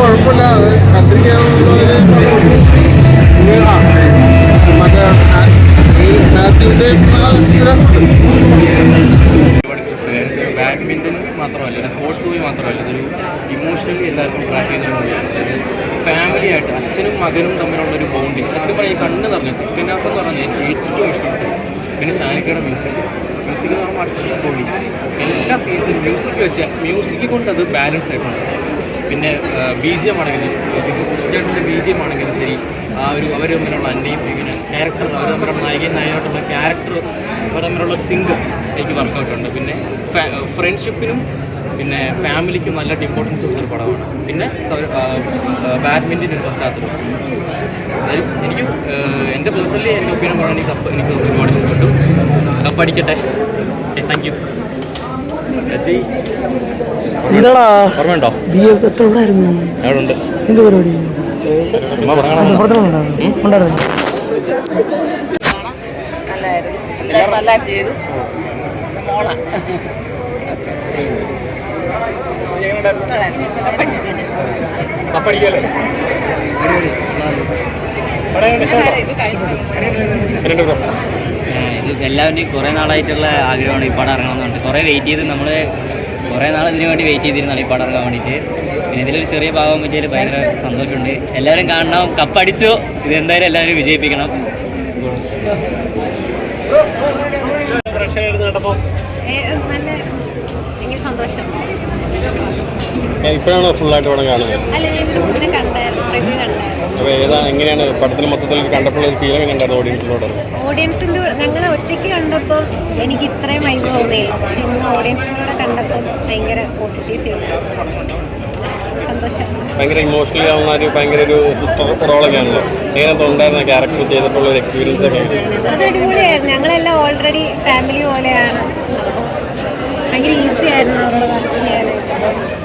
കുഴപ്പമില്ല അത് കണ്ടിരിക്കാനുള്ള ഒരു ഇത് ആ, മറ്റേ മാത്യുവിന്റെ ബാഡ്മിന്റൺ മാത്രമല്ല ഒരു സ്പോർട്സ് മൂവി മാത്രമല്ല ഇതൊരു ഇമോഷണലി എല്ലാവർക്കും ട്രാക്ക് ചെയ്യുന്ന ഒരു മൂവിയാണ് അതായത് ഫാമിലി ആയിട്ട് അച്ഛനും മകനും തമ്മിലുള്ള ഒരു ബോണ്ടിങ് സത്യം ഈ കണ്ണ് നിറഞ്ഞു സെക്കൻഡ് ഹാഫ് എന്ന് പറഞ്ഞാൽ എനിക്ക് ഏറ്റവും ഇഷ്ടപ്പെട്ടു പിന്നെ ഷാനിക്കയുടെ മ്യൂസിക് മ്യൂസിക് എന്ന് പറഞ്ഞാൽ അടിപൊളി. എല്ലാ സീൻസും മ്യൂസിക് വെച്ചാൽ മ്യൂസിക് കൊണ്ട് അത് ബാലൻസ് ആയിട്ടുണ്ട്. പിന്നെ ബി ജി എം ആണെങ്കിലും ചേട്ടന്റെ ബി ജി എം ആണെങ്കിലും ശരി. ആ ഒരു അവർ തമ്മിലുള്ള അന്നയും പിന്നെ ക്യാരക്ടർ അവർ തമ്മിലുള്ള നായികയും നായകനായിട്ടുള്ള ക്യാരക്ടർ അവർ തമ്മിലുള്ള ഒരു സിങ്ക് എനിക്ക് വർക്കൗട്ട് ഉണ്ട്. പിന്നെ ഫ്രണ്ട്ഷിപ്പിനും പിന്നെ ഫാമിലിക്കും നല്ല ഇമ്പോർട്ടൻസ് കൊടുത്തൊരു പടമാണ്. പിന്നെ ബാഡ്മിന്റൺ പശ്ചാത്തലം അതായത് എനിക്ക് എന്റെ പേഴ്സണലി എന്റെ ഒപ്പീനിയൻ പറയുകയാണെങ്കിൽ കപ്പ് എനിക്ക് ഒരുപാട് ഇഷ്ടപ്പെട്ടു. കപ്പ് അടിക്കട്ടെ. താങ്ക് യു ഇതാടാ ഓർമ്മയുണ്ടോ? നീ എത്ര ഉണ്ടായിരുന്നു. അവിടെ ഉണ്ട് എന്ത് പരിപാടി ഉണ്ടായിരുന്നു കപ്പടിക്കല്ലേ എല്ലാവരുടെയും കുറേ നാളായിട്ടുള്ള ആഗ്രഹമാണ് ഈ പടം ഇറങ്ങണമെന്നുണ്ട് കുറേ വെയിറ്റ് ചെയ്ത് നമ്മൾ കുറേ നാൾ ഇതിനു വേണ്ടി വെയിറ്റ് ചെയ്തിരുന്നാണ് ഈ പടം ഇറങ്ങാൻ വേണ്ടിയിട്ട്. പിന്നെ ഇതിലൊരു ചെറിയ ഭാഗം പറ്റിയതിൽ ഭയങ്കര സന്തോഷമുണ്ട്. എല്ലാവരും കാണണം കപ്പടിച്ചു. ഇത് എന്തായാലും എല്ലാവരും വിജയിപ്പിക്കണം. ഇപ്പോഴാണോ ഫുള്ളായിട്ട് പടം കാണുന്നത്? അപ്പോൾ ഏതാ എങ്ങനെയാണ് പടത്തിന് മൊത്തത്തിൽ കണ്ടപ്പോൾ ഒരു ഫീലിംഗ് കണ്ടായിരുന്നു ഓഡിയൻസിനോട് ഓഡിയൻസിന്റെ ഞങ്ങൾ ഒറ്റയ്ക്ക് കണ്ടപ്പോൾ എനിക്ക് ഇത്രയും വൈബ് തോന്നിയില്ല. പക്ഷെ ഇന്ന് ഓഡിയൻസിനോട് കണ്ടപ്പോൾ ഭയങ്കര പോസിറ്റീവ് ഫീൽ സന്തോഷം. ഭയങ്കര ഇമോഷണലി ആവുന്ന ഒരു ഭയങ്കര ഒരു സിസ്റ്റർ റോളൊക്കെയാണല്ലോ എങ്ങനെ ഉണ്ടായിരുന്ന ക്യാരക്ടർ ചെയ്തപ്പോൾ ഒരു എക്സ്പീരിയൻസ് ഒക്കെ? അത് അടിപൊളിയായിരുന്നു. ഞങ്ങളെല്ലാം ഓൾറെഡി ഫാമിലി പോലെയാണ്. ഭയങ്കര ഈസി ആയിരുന്നു അവരോട് വർക്ക് ചെയ്യാനായിട്ട്.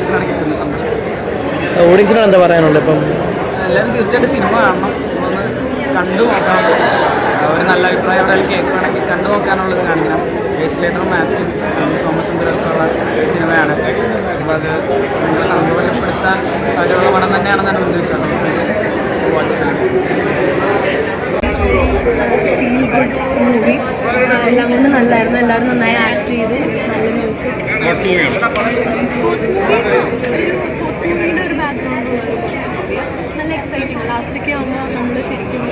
അങ്ങനത്തെ കിട്ടുന്ന സന്തോഷം ഓഡിയൻസിനാണ് എന്താ പറയാനുള്ളത് ഇപ്പം? എല്ലാവരും തീർച്ചയായിട്ടും സിനിമ കാണണം. ഒന്ന് കണ്ടു നോക്കണം. ഒരു നല്ല അഭിപ്രായം അവിടെ കേൾക്കുകയാണെങ്കിൽ കണ്ടു നോക്കാനുള്ളത് കാണിക്കണം. ജയശ്ലേറ്റർ മാത്യു സോമസുന്ദരൊക്കെയുള്ള സിനിമയാണ്. അപ്പോൾ അത് നിങ്ങളെ സന്തോഷപ്പെടുത്താൻ സാധ്യതയുള്ള പടം തന്നെയാണെന്നാണ് എന്റെ വിശ്വാസം. മൂവി എല്ലാം കൊണ്ട് നല്ലായിരുന്നു. എല്ലാവരും നന്നായി ആക്ട് ചെയ്തു. സ്പോർട്സ് മൂവി സ്പോർട്സ് മൂവിയുടെ ഒരു ബാക്ക്ഗ്രൗണ്ട് നല്ല എക്സൈറ്റിംഗ് ലാസ്റ്റൊക്കെ ആകുമ്പോൾ നമ്മൾ ശരിക്കും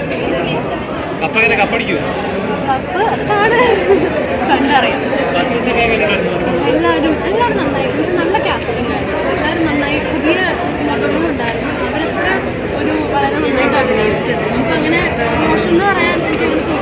കപ്പ് എങ്ങനെ കപ്പടിക്കും കപ്പ് അതാണ്. കണ്ടറിയാം. എല്ലാവരും എല്ലാവരും നന്നായി. പക്ഷെ നല്ല കാസ്റ്റിംഗ് ആയിരുന്നു. എല്ലാവരും നന്നായി. പുതിയ മുഖങ്ങളും ഉണ്ടായിരുന്നു. അവരൊക്കെ ഒരു വളരെ നന്നായിട്ട് അഭിനയിച്ചിട്ടുണ്ട് നമുക്ക് അങ്ങനെ മോശം എന്ന് പറയാൻ എനിക്ക് തോന്നുന്നു